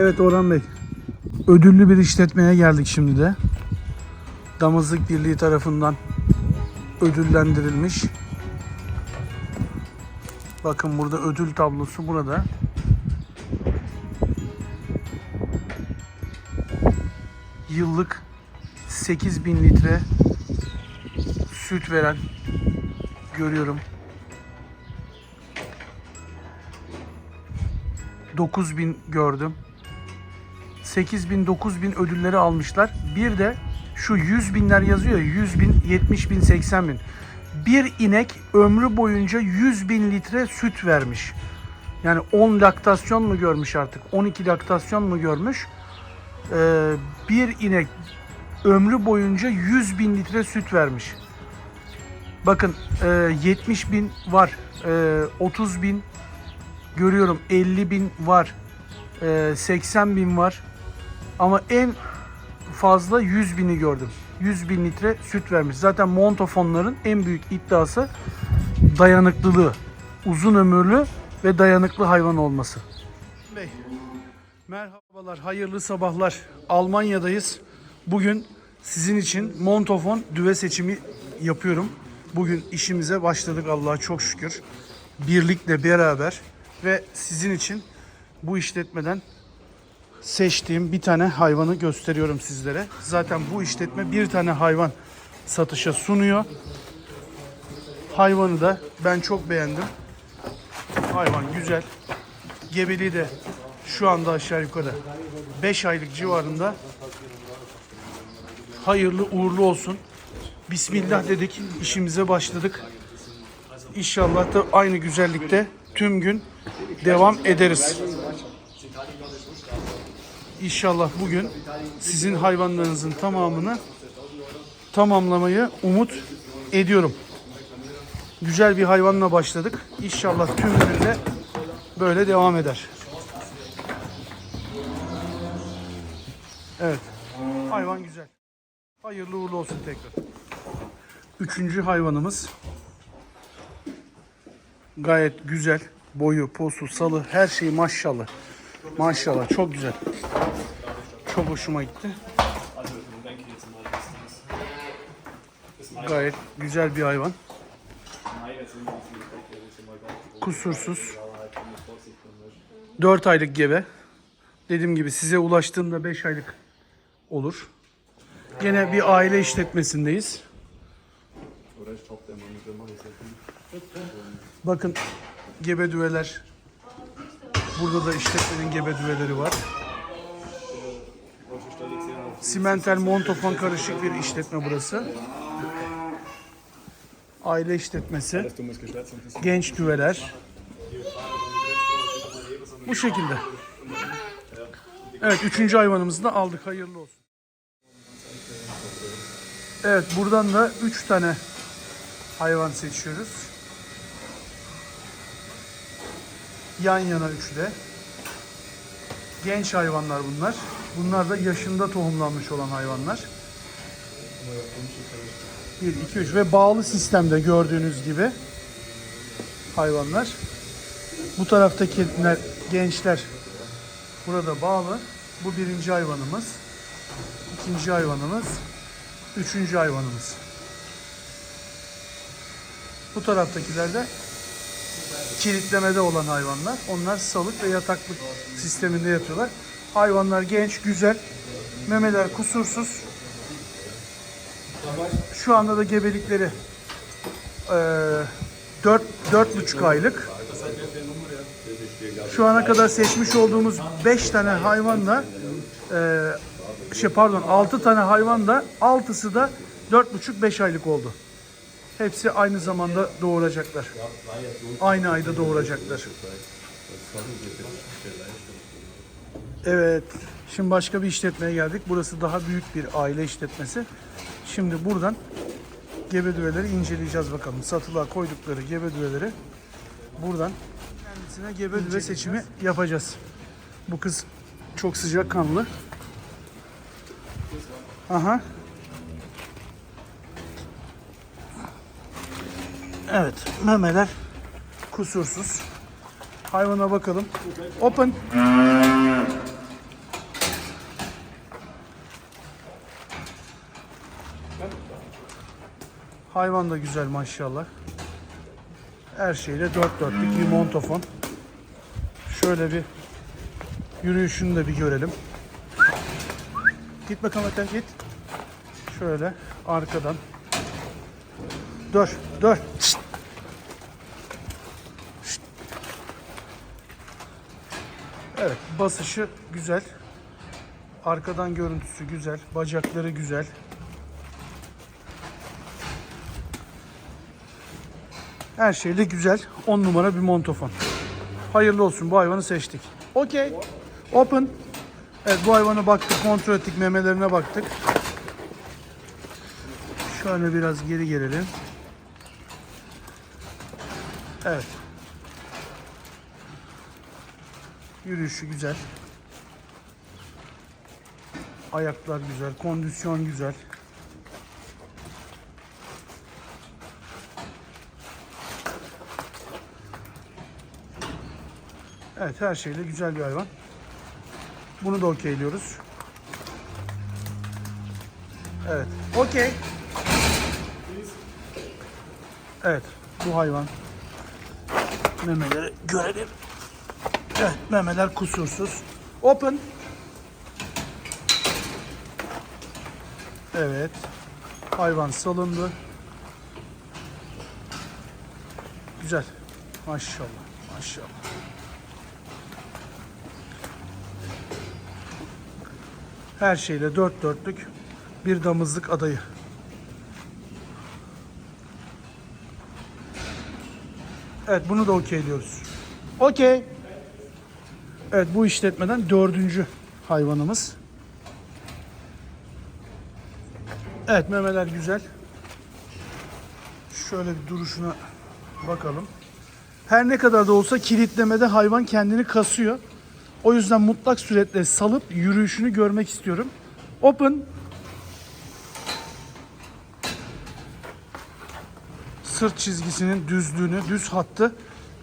Evet Orhan Bey. Ödüllü bir işletmeye geldik şimdi de. Damızlık Birliği tarafından ödüllendirilmiş. Bakın burada ödül tablosu burada. Yıllık 8000 litre süt veren görüyorum. 9000 gördüm. 8000 9000 ödülleri almışlar. Bir de şu 100 binler yazıyor ya 100 bin 70 bin 80 bin. Bir inek ömrü boyunca 100 bin litre süt vermiş. Yani 10 laktasyon mu görmüş artık 12 laktasyon mu görmüş. Ee, bir inek ömrü boyunca 100 bin litre süt vermiş. Bakın e, 70 bin var, e, 30 bin görüyorum 50 bin var, e, 80 bin var. Ama en fazla 100 bini gördüm. 100 bin litre süt vermiş. Zaten montofonların en büyük iddiası dayanıklılığı. Uzun ömürlü ve dayanıklı hayvan olması. Bey, merhabalar, hayırlı sabahlar. Almanya'dayız. Bugün sizin için montofon düve seçimi yapıyorum. Bugün işimize başladık Allah'a çok şükür. Birlikle beraber ve sizin için bu işletmeden seçtiğim bir tane hayvanı gösteriyorum sizlere. Zaten bu işletme bir tane hayvan satışa sunuyor. Hayvanı da ben çok beğendim. Hayvan güzel. Gebeliği de şu anda aşağı yukarı 5 aylık civarında. Hayırlı uğurlu olsun. Bismillah dedik, işimize başladık. İnşallah da aynı güzellikte tüm gün devam ederiz. İnşallah bugün sizin hayvanlarınızın tamamını tamamlamayı umut ediyorum. Güzel bir hayvanla başladık. İnşallah tüm günde böyle devam eder. Evet. Hayvan güzel. Hayırlı uğurlu olsun tekrar. Üçüncü hayvanımız gayet güzel. Boyu, posu, salı her şey maşallah. Maşallah çok güzel. Çok hoşuma gitti. Gayet güzel bir hayvan. Kusursuz. 4 aylık gebe. Dediğim gibi size ulaştığımda 5 aylık olur. Gene bir aile işletmesindeyiz. Bakın gebe düveler. Burada da işletmenin gebe düveleri var. Simental montofon karışık bir işletme burası. Aile işletmesi. Genç düveler. Bu şekilde. Evet üçüncü hayvanımızı da aldık. Hayırlı olsun. Evet buradan da üç tane hayvan seçiyoruz. Yan yana üçü. Genç hayvanlar bunlar. Bunlar da yaşında tohumlanmış olan hayvanlar. 1, 2, 3 ve bağlı sistemde gördüğünüz gibi hayvanlar. Bu taraftakiler gençler burada bağlı. Bu birinci hayvanımız. ikinci hayvanımız. Üçüncü hayvanımız. Bu taraftakiler de kilitlemede olan hayvanlar. Onlar salık ve yataklık sisteminde yatıyorlar. Hayvanlar genç, güzel. Memeler kusursuz. Şu anda da gebelikleri eee 4 4,5 aylık. Şu ana kadar seçmiş olduğumuz 5 tane hayvanla eee şey pardon 6 tane hayvan da 6'sı da 4,5-5 aylık oldu. Hepsi aynı zamanda doğuracaklar. Aynı ayda doğuracaklar. Evet. Şimdi başka bir işletmeye geldik. Burası daha büyük bir aile işletmesi. Şimdi buradan gebe düveleri inceleyeceğiz bakalım. Satılığa koydukları gebe düveleri buradan kendisine gebe düve seçimi yapacağız. Bu kız çok sıcak kanlı. Aha. Evet memeler kusursuz. Hayvana bakalım. Open. Hayvan da güzel maşallah. Her şeyle dört dörtlük bir montofon. Şöyle bir yürüyüşünü de bir görelim. Git bakalım git. Şöyle arkadan. Dur, dur. Evet basışı güzel. Arkadan görüntüsü güzel. Bacakları güzel. Her şeyle güzel. 10 numara bir montofon. Hayırlı olsun bu hayvanı seçtik. Okey. Open. Evet bu hayvanı baktık, kontrol ettik, memelerine baktık. Şöyle biraz geri gelelim. Evet. Yürüyüşü güzel. Ayaklar güzel, kondisyon güzel. Evet her şeyle güzel bir hayvan. Bunu da okeyliyoruz. Evet. Okey. Evet. Bu hayvan. Memeleri görelim. Evet. Memeler kusursuz. Open. Evet. Hayvan salındı. Güzel. Maşallah. Maşallah. Her şeyle dört dörtlük bir damızlık adayı. Evet bunu da okeyliyoruz. Okey. Evet bu işletmeden dördüncü hayvanımız. Evet memeler güzel. Şöyle bir duruşuna bakalım. Her ne kadar da olsa kilitlemede hayvan kendini kasıyor. O yüzden mutlak suretle salıp yürüyüşünü görmek istiyorum. Open. Sırt çizgisinin düzlüğünü, düz hattı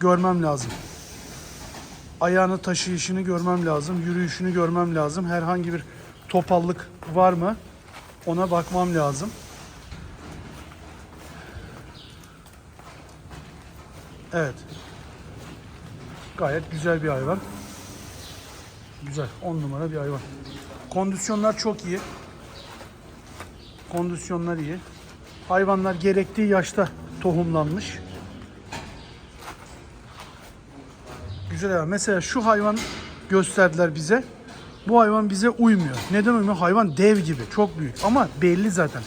görmem lazım. Ayağını taşıyışını görmem lazım, yürüyüşünü görmem lazım. Herhangi bir topallık var mı? Ona bakmam lazım. Evet. Gayet güzel bir hayvan. Güzel. 10 numara bir hayvan. Kondisyonlar çok iyi. Kondisyonlar iyi. Hayvanlar gerektiği yaşta tohumlanmış. Güzel hayvan. Mesela şu hayvan gösterdiler bize. Bu hayvan bize uymuyor. Neden uymuyor? Hayvan dev gibi. Çok büyük. Ama belli zaten.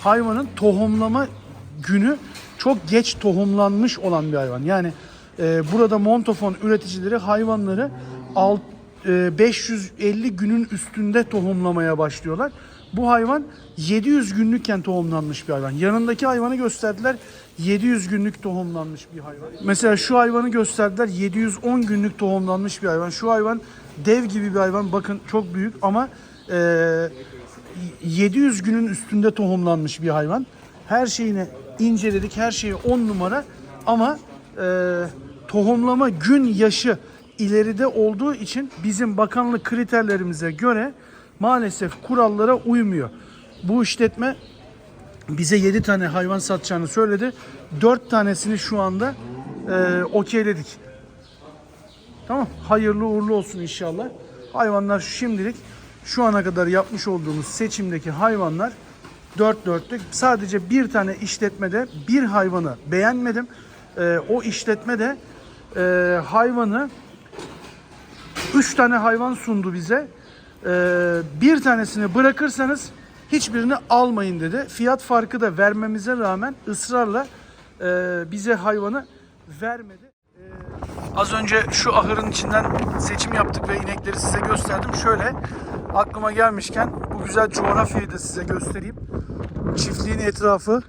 Hayvanın tohumlama günü çok geç tohumlanmış olan bir hayvan. Yani e, burada montofon üreticileri hayvanları alt, e, 550 günün üstünde tohumlamaya başlıyorlar. Bu hayvan 700 günlükken tohumlanmış bir hayvan. Yanındaki hayvanı gösterdiler 700 günlük tohumlanmış bir hayvan. Mesela şu hayvanı gösterdiler 710 günlük tohumlanmış bir hayvan. Şu hayvan dev gibi bir hayvan. Bakın çok büyük ama e, 700 günün üstünde tohumlanmış bir hayvan. Her şeyini inceledik. Her şeyi 10 numara ama e, tohumlama gün yaşı ileride olduğu için bizim bakanlık kriterlerimize göre maalesef kurallara uymuyor. Bu işletme bize 7 tane hayvan satacağını söyledi. 4 tanesini şu anda e, okeyledik. Tamam. Hayırlı uğurlu olsun inşallah. Hayvanlar şimdilik şu ana kadar yapmış olduğumuz seçimdeki hayvanlar dört dörtlük. Sadece bir tane işletmede bir hayvanı beğenmedim. Ee, o işletme de e, hayvanı üç tane hayvan sundu bize. Ee, bir tanesini bırakırsanız hiçbirini almayın dedi. Fiyat farkı da vermemize rağmen ısrarla e, bize hayvanı vermedi. Az önce şu ahırın içinden seçim yaptık ve inekleri size gösterdim. Şöyle aklıma gelmişken bu güzel coğrafyayı da size göstereyim. Çiftliğin etrafı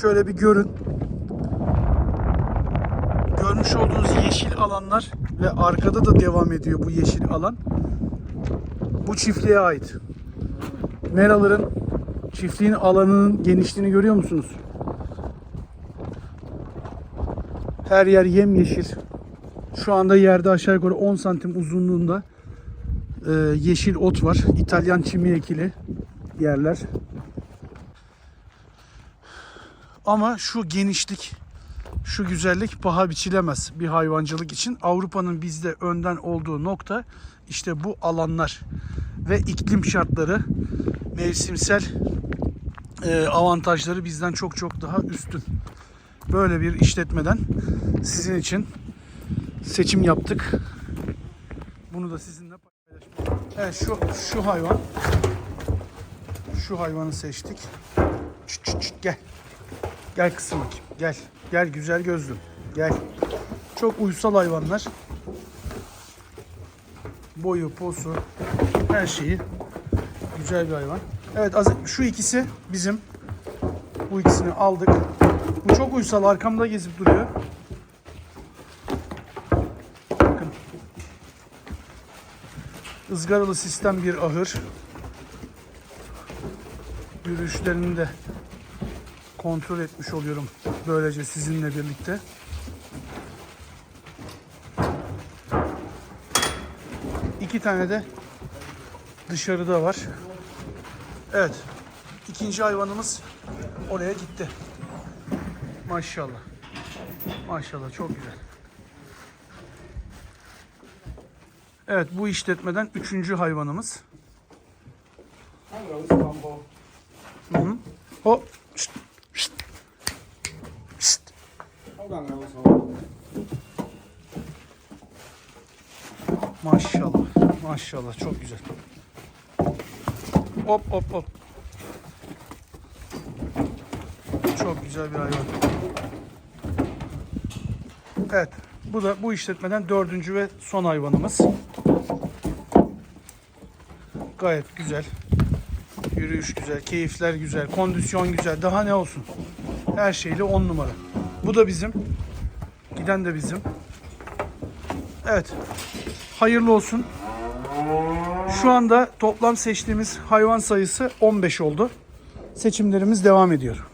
şöyle bir görün. Görmüş olduğunuz yeşil alanlar ve arkada da devam ediyor bu yeşil alan. Bu çiftliğe ait. Meraların çiftliğin alanının genişliğini görüyor musunuz? Her yer yemyeşil. Şu anda yerde aşağı yukarı 10 santim uzunluğunda e, yeşil ot var. İtalyan çimi ekili yerler. Ama şu genişlik, şu güzellik paha biçilemez bir hayvancılık için. Avrupa'nın bizde önden olduğu nokta işte bu alanlar ve iklim şartları, mevsimsel e, avantajları bizden çok çok daha üstün. Böyle bir işletmeden sizin için seçim yaptık. Bunu da sizinle paylaşmak. Evet şu şu hayvan. Şu hayvanı seçtik. Çıt çıt çıt gel. Gel kızım bakayım. Gel. Gel güzel gözlüm. Gel. Çok uysal hayvanlar. Boyu, posu, her şeyi güzel bir hayvan. Evet şu ikisi bizim. Bu ikisini aldık. Bu çok uysal arkamda gezip duruyor. Bakın. Izgaralı sistem bir ahır. Yürüyüşlerini de kontrol etmiş oluyorum böylece sizinle birlikte. İki tane de dışarıda var. Evet. ikinci hayvanımız oraya gitti. Maşallah. Maşallah çok güzel. Evet bu işletmeden üçüncü hayvanımız. Hı hı. Hop. Maşallah. Çok güzel. Hop hop hop. Çok güzel bir hayvan. Evet. Bu da bu işletmeden dördüncü ve son hayvanımız. Gayet güzel. Yürüyüş güzel, keyifler güzel, kondisyon güzel. Daha ne olsun? Her şeyle on numara. Bu da bizim. Giden de bizim. Evet. Hayırlı olsun. Şu anda toplam seçtiğimiz hayvan sayısı 15 oldu. Seçimlerimiz devam ediyor.